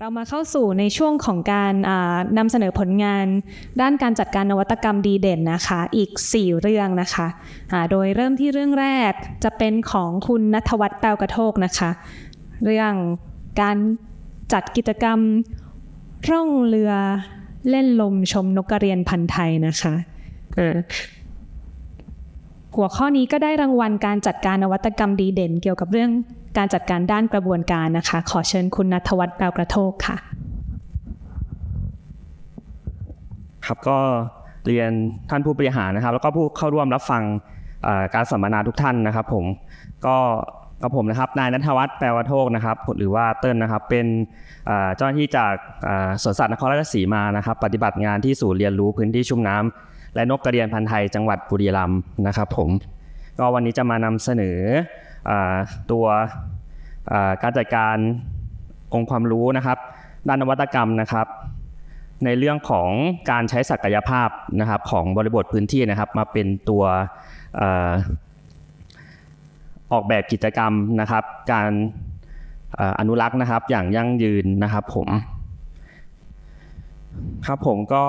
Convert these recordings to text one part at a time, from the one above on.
เรามาเข้าสู่ในช่วงของการอ่านำเสนอผลงานด้านการจัดการนวัตกรรมดีเด่นนะคะ อีก 4 เรื่องนะคะอ่าโดยเริ่มที่เรื่องแรกจะเป็นของคุณนัทวัฒน์แปลวกระโทกนะคะ เรื่องการจัดกิจกรรมร่องเรือเล่นลมชมนกกระเรียนพันธุ์ไทยนะคะเออหัวข้อนี้ก็ได้รางวัลการจัดการนวัตกรรมดีเด่น เกี่ยวกับเรื่อง การจัดการด้านกระบวนการนะคะ ขอเชิญคุณนัทวัฒน์แปลวกระโทกค่ะ ครับก็เรียนท่านผู้บริหารนะครับ แล้วก็ผู้เข้าร่วมรับฟังการสัมมนาทุกท่านนะครับผมก็กับผมนะครับนายนัทวัฒน์แปลวัโทกนะครับหรือว่าเติ้ลนะครับ เป็นเจ้าหน้าที่จากสวนสัตว์นครราชสีมานะครับ ปฏิบัติงานที่ศูนย์เรียนรู้พื้นที่ชุ่มน้ำและนกกระเรียนพันธุ์ไทยจังหวัดบุรีรัมย์นะครับผมก็วันนี้จะมานำเสนออตัว การจัดการองค์ความรู้นะครับด้านนวัตกรรมนะครับ ในเรื่องของการใช้ศักยภาพนะครับของบริบทพื้นที่นะครับ มาเป็นตัวออกแบบกิจกรรมนะครับ การอนุรักษ์นะครับอย่างยั่งยืนนะครับผม ครับผมก็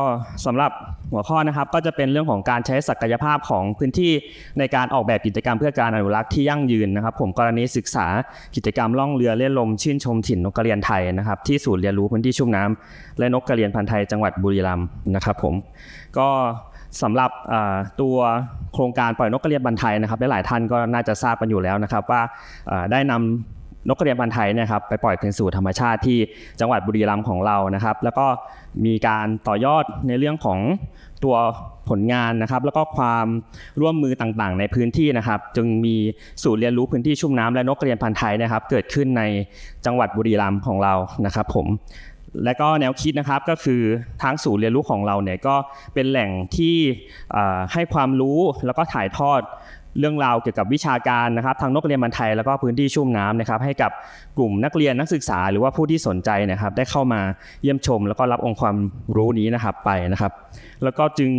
สำหรับ หัวข้อนะครับก็จะเป็นเรื่องของการใช้ศักยภาพของพื้นที่ในการออกแบบกิจกรรมเพื่อการอนุรักษ์ที่ยั่งยืนนะครับ ผมกรณีศึกษากิจกรรมล่องเรือเล่นลมชื่นชมถิ่นนกกระเรียนไทยนะครับที่ศูนย์เรียนรู้พื้นที่ชุ่มน้ำและนกกระเรียนพันธุ์ไทยจังหวัดบุรีรัมย์นะครับผมก็สำหรับตัวโครงการปล่อยนกกระเรียนพันไทยนะครับหลายๆท่านก็น่าจะทราบกันอยู่แล้วนะครับว่าอ่าได้นำ นกกระเรียนพันธุ์ไทยเนะครับไปปล่อยคืนสู่ธรรมชาติที่จังหวัดบุรีรัมย์ของเรานะครับ แล้วก็มีการต่อยอดในเรื่องของตัวผลงานนะครับ แล้วก็ความร่วมมือต่างๆ ในพื้นที่นะครับ จึงมีศูนย์เรียนรู้พื้นที่ชุ่มน้ำและนกกระเรียนพันธุ์ไทยนะครับ เกิดขึ้นในจังหวัดบุรีรัมย์ของเรานะครับ ผมและก็แนวคิดนะครับก็คือทางศูนย์เรียนรู้ของเราเนี่ยก็เป็นแหล่งที่ให้ความรู้แล้วก็ถ่ายทอด เรื่องราวเกี่ยวกับวิชาการนะครับทางนกเรียนบันไทยแล้วก็พื้นที่ชุ่มน้ำนะครับให้กับกลุ่มนักเรียนนักศึกษาหรือว่าผู้ที่สนใจนะครับได้เข้ามาเยี่ยมชม แล้วก็รับองค์ความรู้นี้นะครับไปนะครับ แล้วก็จึง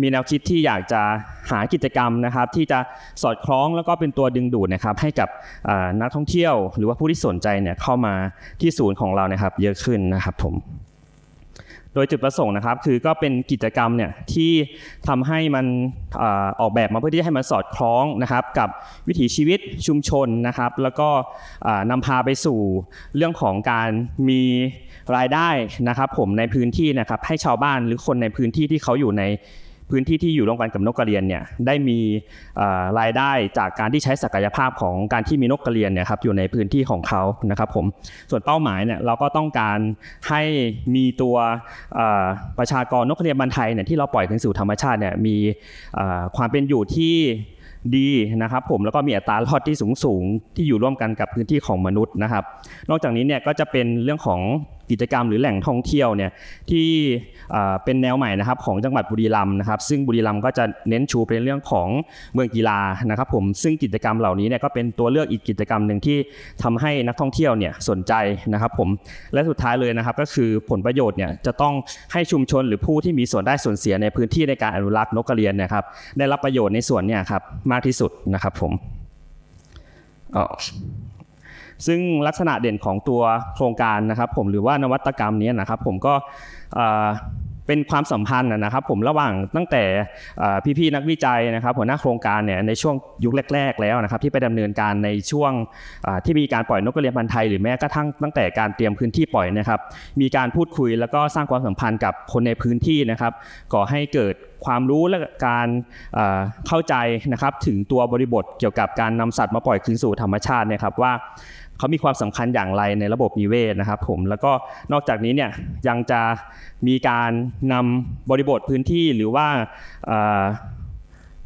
มีแนวคิดที่อยากจะหากิจกรรมนะครับ ที่จะสอดคล้องแล้วก็เป็นตัวดึงดูดนะครับ ให้กับนักท่องเที่ยว หรือว่าผู้ที่สนใจเนี่ยเข้ามาที่ศูนย์ของเรานะครับ เยอะขึ้นนะครับผม โดยจุดประสงค์นะครับ คือก็เป็นกิจกรรมเนี่ยที่ทำให้มันอออกแบบมาเพื่อที่ให้มันสอดคล้องนะครับกับวิถีชีวิตชุมชนนะครับ แล้วก็นำนำพาไปสู่เรื่องของการมีรายได้นะครับ ผมในพื้นที่นะครับให้ชาวบ้านหรือคนในพื้นที่ที่เขาอยู่ใน พื้นที่ที่อยู่ร่วมกันกับนกกระเรียนเนี่ยได้มีรายได้จากการที่ใช้ศักยภาพของการที่มีนกกระเรียนเนี่ยครับอยู่ในพื้นที่ของเขานะครับผมส่วนเป้าหมายเนี่ยเราก็ต้องการให้มีตัวประชากรนกกระเรียนบันไทยเนี่ยที่เราปล่อยคืนสู่ธรรมชาติเนี่ยมีความเป็นอยู่ที่ดีนะครับผมแล้วก็มีอัตรารอดที่สูงสูงที่อยู่ร่วมกันกับพื้นที่ของมนุษย์นะครับ นอกจากนี้เนี่ยก็จะเป็นเรื่องของกิจกรรมหรือแหล่งท่องเที่ยวเนี่ยที่เป็นแนวใหม่นะครับของจังหวัดบุรีรัมย์นะครับ ซึ่งบุรีรัมย์ก็จะเน้นชูเป็นเรื่องของเมืองกีฬานะครับผมซึ่งกิจกรรมเหล่านี้เนี่ยก็เป็นตัวเลือกอีกกิจกรรมหนึ่งที่ทำให้นักท่องเที่ยวเนี่ยสนใจนะครับผมและสุดท้ายเลยนะครับก็คือผลประโยชน์เนี่ยจะต้องให้ชุมชนหรือผู้ที่มีส่วนได้ส่วนเสียในพื้นที่ในการอนุรักษ์นกกระเรียนนะครับได้รับประโยชน์ในส่วนเนี่ยครับมากที่สุดนะครับผมอ๋อ ซึ่งลักษณะเด่นของตัวโครงการนะครับ ผมหรือว่านวัตกรรมนี้นะครับ ผมก็เป็นความสัมพันธ์นะครับผมระหว่างตั้งแต่พี่ๆนักวิจัยนะครับหัวหน้าโครงการเนี่ยในช่วงยุคแรก ๆ แล้วนะครับ ที่ไปดำเนินการในช่วงที่มีการปล่อยนกกระเรียนพันธุ์ไทยหรือแม้กระทั่งตั้งแต่การเตรียมพื้นที่ปล่อยนะครับ มีการพูดคุยแล้วก็สร้างความสัมพันธ์กับคนในพื้นที่นะครับก่อให้เกิดความรู้และการเข้าใจนะครับถึงตัวบริบทเกี่ยวกับการนำสัตว์มาปล่อยคืนสู่ธรรมชาตินะครับว่า เขามีความสำคัญอย่างไรในระบบนิเวศนะครับผมแล้วก็นอกจากนี้เนี่ยยังจะมีการนำบริบทพื้นที่หรือว่า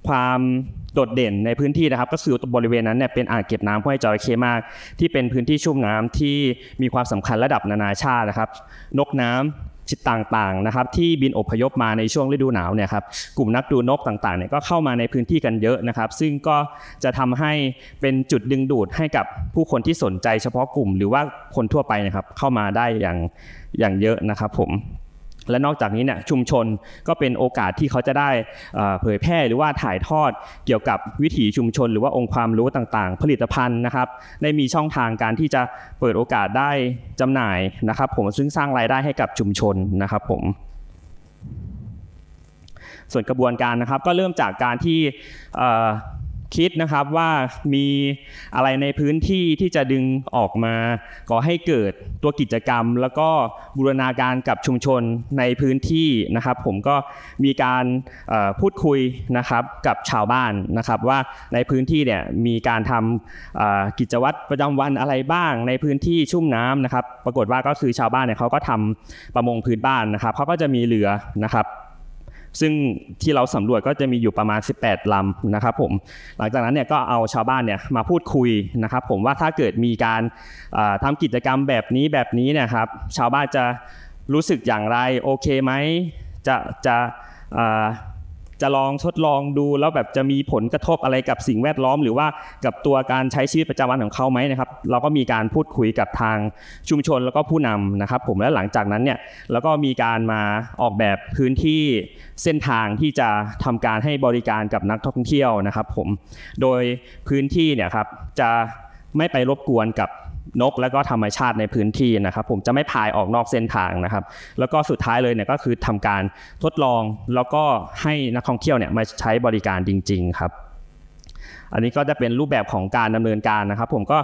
ความโดดเด่นในพื้นที่นะครับ ก็คือบริเวณนั้นเนี่ยเป็นอ่างเก็บน้ำห้วยจระเข้มาก ที่เป็นพื้นที่ชุ่มน้ำที่มีความสำคัญระดับนานาชาตินะครับ นกน้ำชิด ต่างๆนะครับที่บินอพยพมาในช่วงฤดูหนาวเนี่ยครับกลุ่มนักดูนกต่างๆเนี่ยก็เข้ามาในพื้นที่กันเยอะนะครับ ซึ่งก็จะทำให้เป็นจุดดึงดูดให้กับผู้คนที่สนใจเฉพาะกลุ่ม หรือว่าคนทั่วไปนะครับเข้ามาได้อย่างอย่างเยอะนะครับผม และนอกจากนี้เนี่ยชุมชนก็เป็นโอกาสที่เขาจะได้เผยแพร่หรือว่าถ่ายทอดเกี่ยวกับวิถีชุมชน หรือว่าองค์ความรู้ต่างๆ ผลิตภัณฑ์นะครับได้มีช่องทางการที่จะเปิดโอกาสได้จำหน่ายนะครับ ผมซึ่งสร้างรายได้ให้กับชุมชนนะครับผมส่วนกระบวนการนะครับก็เริ่มจากการที่ คิดนะครับว่ามีอะไรในพื้นที่ที่จะดึงออกมาก่อให้เกิดตัวกิจกรรม แล้วก็บูรณาการกับชุมชนในพื้นที่นะครับ ผมก็มีการพูดคุยนะครับกับชาวบ้านนะครับ ว่าในพื้นที่เนี่ยมีการทำกิจวัตรประจำวันอะไรบ้าง ในพื้นที่ชุ่มน้ำนะครับ ปรากฏว่าก็คือชาวบ้านเนี่ยเขาก็ทำประมงพื้นบ้านนะครับเขาก็จะมีเรือนะครับ ซึ่งที่เราสำรวจก็จะมีอยู่ประมาณ 18 ลำนะครับผมหลังจากนั้นเนี่ยก็เอาชาวบ้านเนี่ยมาพูดคุยนะครับผมว่าถ้าเกิดมีการทำากิจกรรมแบบนี้แบบนี้เนี่ยครับชาวบ้านจะรู้สึกอย่างไรโอเคไหมจะจะ จะลองทดลองดูแล้วแบบจะมีผลกระทบอะไรกับสิ่งแวดล้อม หรือว่ากับตัวการใช้ชีวิตประจำวันของเขาไหมนะครับ เราก็มีการพูดคุยกับทางชุมชนแล้วก็ผู้นำนะครับ ผมและหลังจากนั้นเนี่ยแล้วก็มีการมาออกแบบพื้นที่เส้นทางที่จะทำการให้บริการกับนักท่องเที่ยวนะครับ ผมโดยพื้นที่เนี่ยครับจะไม่ไปรบกวนกับ นกและก็ธรรมชาติในพื้นที่นะครับ ผมจะไม่พายออกนอกเส้นทางนะครับ แล้วก็สุดท้ายเลยเนี่ยก็คือทำการทดลองแล้วก็ให้นักท่องเที่ยวเนี่ยมาใช้บริการจริง ๆ ครับ อันนี้ก็จะเป็นรูปแบบของการดำเนินการนะครับ ผมก็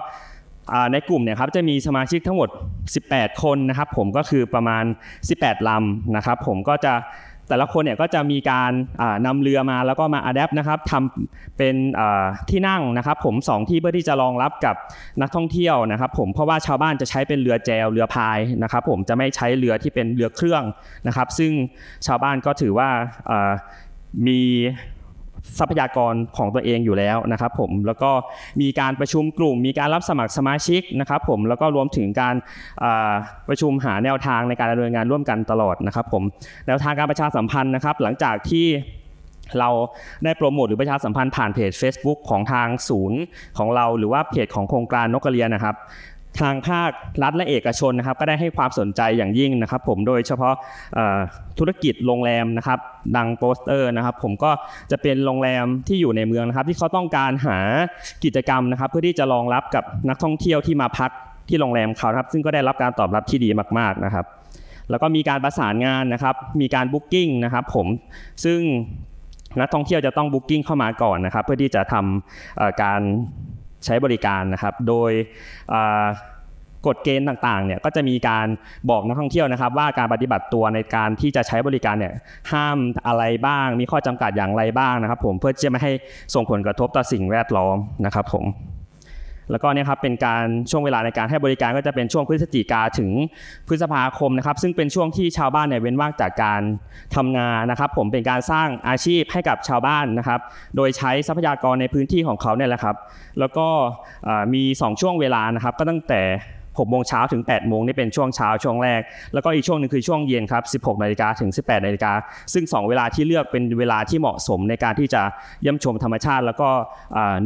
ในกลุ่มเนี่ยครับจะมีสมาชิกทั้งหมด 18 คนนะครับ ผมก็คือประมาณ 18ลำนะครับ ผมก็จะ แต่ละคนเนี่ยก็จะมีการนำนำเรือมาแล้วก็มาอัดแอปนะครับทำเป็นที่นั่งนะครับ ผมสองที่เพื่อที่จะรองรับกับนักท่องเที่ยวนะครับ ผมเพราะว่าชาวบ้านจะใช้เป็นเรือแจวเรือพายนะครับ ผมจะไม่ใช้เรือที่เป็นเรือเครื่องนะครับ ซึ่งชาวบ้านก็ถือว่ามี ทรัพยากรของตัวเองอยู่แล้วนะครับผมแล้วก็มีการประชุมกลุ่ม มีการรับสมัครสมาชิกนะครับผมแล้วก็รวมถึงการประชุมหาแนวทางในการดำเนินงานร่วมกันตลอดนะครับผมแนวทางการประชาสัมพันธ์นะครับ หลังจากที่เราได้โปรโมทหรือประชาสัมพันธ์ผ่านเพจ Facebook ของทางศูนย์ของเรา หรือว่าเพจของโครงการนกกระเรียนนะครับ ทางภาครัฐและเอกชนนะครับก็ได้ให้ความสนใจอย่างยิ่งนะครับ ผมโดยเฉพาะธุรกิจโรงแรมนะครับ ดังโปสเตอร์นะครับ ผมก็จะเป็นโรงแรมที่อยู่ในเมืองนะครับ ที่เขาต้องการหากิจกรรมนะครับ เพื่อที่จะรองรับกับนักท่องเที่ยวที่มาพักที่โรงแรมเขาครับ ซึ่งก็ได้รับการตอบรับที่ดีมาก ๆนะครับ แล้วก็มีการประสานงานนะครับ มีการบุ๊กิ้งนะครับ ผมซึ่งนักท่องเที่ยวจะต้องบุ๊กิ้งเข้ามาก่อนนะครับ เพื่อที่จะทำการ ใช้บริการนะครับ โดยกฎเกณฑ์ต่างๆเนี่ยก็จะมีการบอกนักท่องเที่ยวนะครับ ว่าการปฏิบัติตัวในการที่จะใช้บริการเนี่ยห้ามอะไรบ้าง มีข้อจำกัดอย่างไรบ้างนะครับ ผมเพื่อที่จะไม่ให้ส่งผลกระทบต่อสิ่งแวดล้อมนะครับผม แล้วก็เนี่ยครับเป็นการช่วงเวลาในการให้บริการก็จะเป็นช่วงพฤศจิกาถึงพฤษภาคมนะครับ ซึ่งเป็นช่วงที่ชาวบ้านเนี่ยเว้นว่างจากการทำงานนะครับ ผมเป็นการสร้างอาชีพให้กับชาวบ้านนะครับ โดยใช้ทรัพยากรในพื้นที่ของเขาเนี่ยแหละครับ แล้วก็มี 2 ช่วงเวลานะครับ ก็ตั้งแต่ 6โมงเช้าถึง8โมงนี่เป็นช่วงเช้าช่วงแรก แล้วก็อีกช่วงหนึงคือช่วงเย็นครับ 16นาฬิกาถึง 18นาฬิกาซึ่ง 2 เวลาที่เลือกเป็นเวลาที่เหมาะสมในการที่จะเยี่ยมชมธรรมชาติ แล้วก็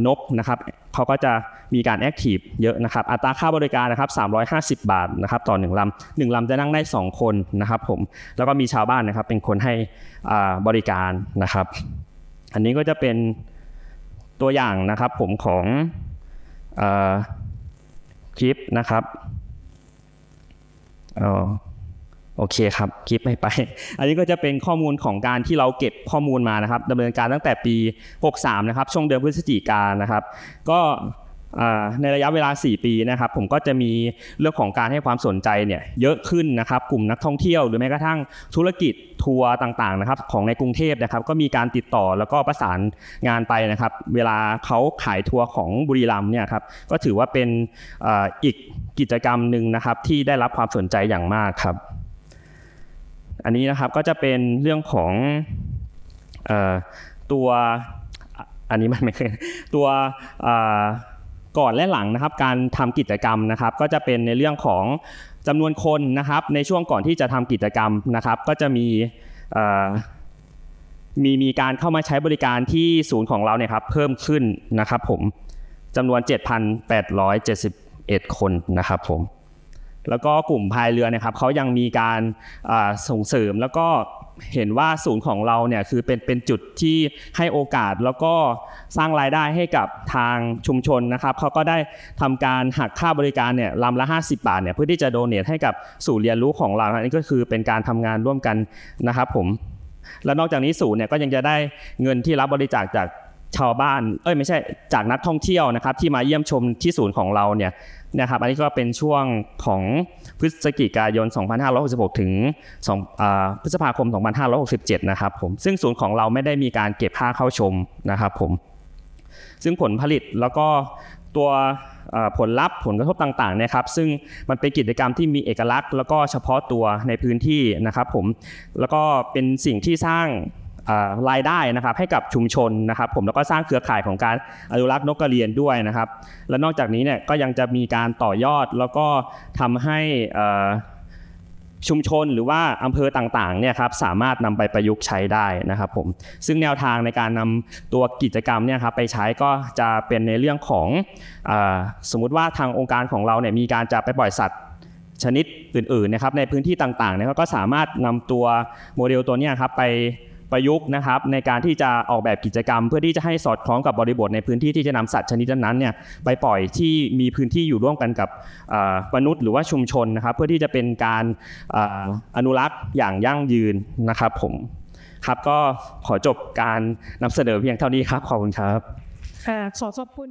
นกนะครับเขาก็จะมีการแอคทีฟเยอะนะครับ อัตราค่าบริการนะครับ 350 บาทนะครับต่อ 1ลำ1ลำจะนั่งได้ 2 คนนะครับผมแล้วก็มีชาวบ้านนะครับเป็นคนให้บริการนะครับ อันนี้ก็จะเป็นตัวอย่างนะครับผมของ คลิปนะครับอ๋อโอเคครับคลิปไม่ไป อันนี้ก็จะเป็นข้อมูลของการที่เราเก็บข้อมูลมานะครับดำเนินการตั้งแต่ปี 63 นะครับ ช่วงเดือนพฤศจิกายนนะครับ ก็ ในระยะเวลา 4 ปีนะครับผมก็จะมีเรื่องของการให้ความสนใจเนี่ยเยอะขึ้นนะครับกลุ่มนักท่องเที่ยวหรือแม้กระทั่งธุรกิจทัวร์ต่างๆนะครับของในกรุงเทพนะครับก็มีการติดต่อแล้วก็ประสานงานไปนะครับเวลาเขาขายทัวร์ของบุรีรัมย์เนี่ยครับก็ถือว่าเป็นอ,อีกกิจกรรมหนึ่งนะครับที่ได้รับความสนใจอย่างมากครับ อันนี้นะครับก็จะเป็นเรื่องของอตัวอันนี้มันไม่เคยตัว ก่อนและหลังนะครับการทำกิจกรรมนะครับ ก็จะเป็นในเรื่องของจำนวนคนนะครับ ในช่วงก่อนที่จะทำกิจกรรมนะครับ ก็จะมีมีมีการเข้ามาใช้บริการที่ศูนย์ของเราเนี่ยครับเพิ่มขึ้นนะครับ ผมจำนวน 7,871 คนนะครับผมแล้วก็กลุ่มพายเรือนะครับเขายังมีการส่งเสริมแล้วก็ เห็นว่าศูนย์ของเราเนี่ยคือเป็นเป็นจุดที่ให้โอกาสแล้วก็สร้างรายได้ให้กับทางชุมชนนะครับเขาก็ได้ทำการหักค่าบริการเนี่ยลำละ 50 บาทเนี่ยเพื่อที่จะโดเนทให้กับศูนย์เรียนรู้ของเราอันนี้ก็คือเป็นการทำงานร่วมกันนะครับผมแล้วนอกจากนี้ศูนย์เนี่ยก็ยังจะได้เงินที่รับบริจาคจาก ชาวบ้านเอ้ยไม่ใช่จากนักท่องเที่ยวนะครับ ที่มาเยี่ยมชมที่ศูนย์ของเราเนี่ยนะครับ อันนี้ก็เป็นช่วงของพฤศจิกายน 2566 ถึง2พฤษภาคม 2567 นะครับผมซึ่งศูนย์ของเราไม่ได้มีการเก็บค่าเข้าชมนะครับผมซึ่งผลผลิตแล้วก็ตัวผลลัพธ์ผลกระทบต่างๆนะครับ ซึ่งมันเป็นกิจกรรมที่มีเอกลักษณ์ แล้วก็เฉพาะตัวในพื้นที่นะครับผมแล้วก็เป็นสิ่งที่สร้าง รายได้นะครับให้กับชุมชนนะครับผมแล้วก็สร้างเครือข่ายของการอนุรักษ์นกกระเรียนด้วยนะครับ และนอกจากนี้เนี่ยก็ยังจะมีการต่อยอดแล้วก็ทำให้ชุมชนหรือว่าอำเภอต่างๆเนี่ยครับสามารถนำไปประยุกต์ใช้ได้นะครับผมซึ่งแนวทางในการนำตัวกิจกรรมเนี่ยครับไปใช้ก็จะเป็นในเรื่องของอสมมุติว่าทางองค์การของเราเนี่ยมีการจะไปปล่อยสัตว์ชนิดอื่นๆนะครับในพื้นที่ต่างๆเนี่ยก็สามารถนำตัวโมเดลตัวนี้ครับไป ประยุกต์นะครับในการที่จะออกแบบกิจกรรม เพื่อที่จะให้สอดคล้องกับบริบทในพื้นที่ที่จะนำสัตว์ชนิดนั้นเนี่ยไปปล่อยที่มีพื้นที่อยู่ร่วมกันกับมนุษย์หรือว่าชุมชนนะครับ เพื่อที่จะเป็นการออนุรักษ์อย่างยั่งยืนนะครับผมครับก็ขอจบการนำเสนอเพียงเท่านี้ครับขอบคุณครับค่ะขอขอบคุณ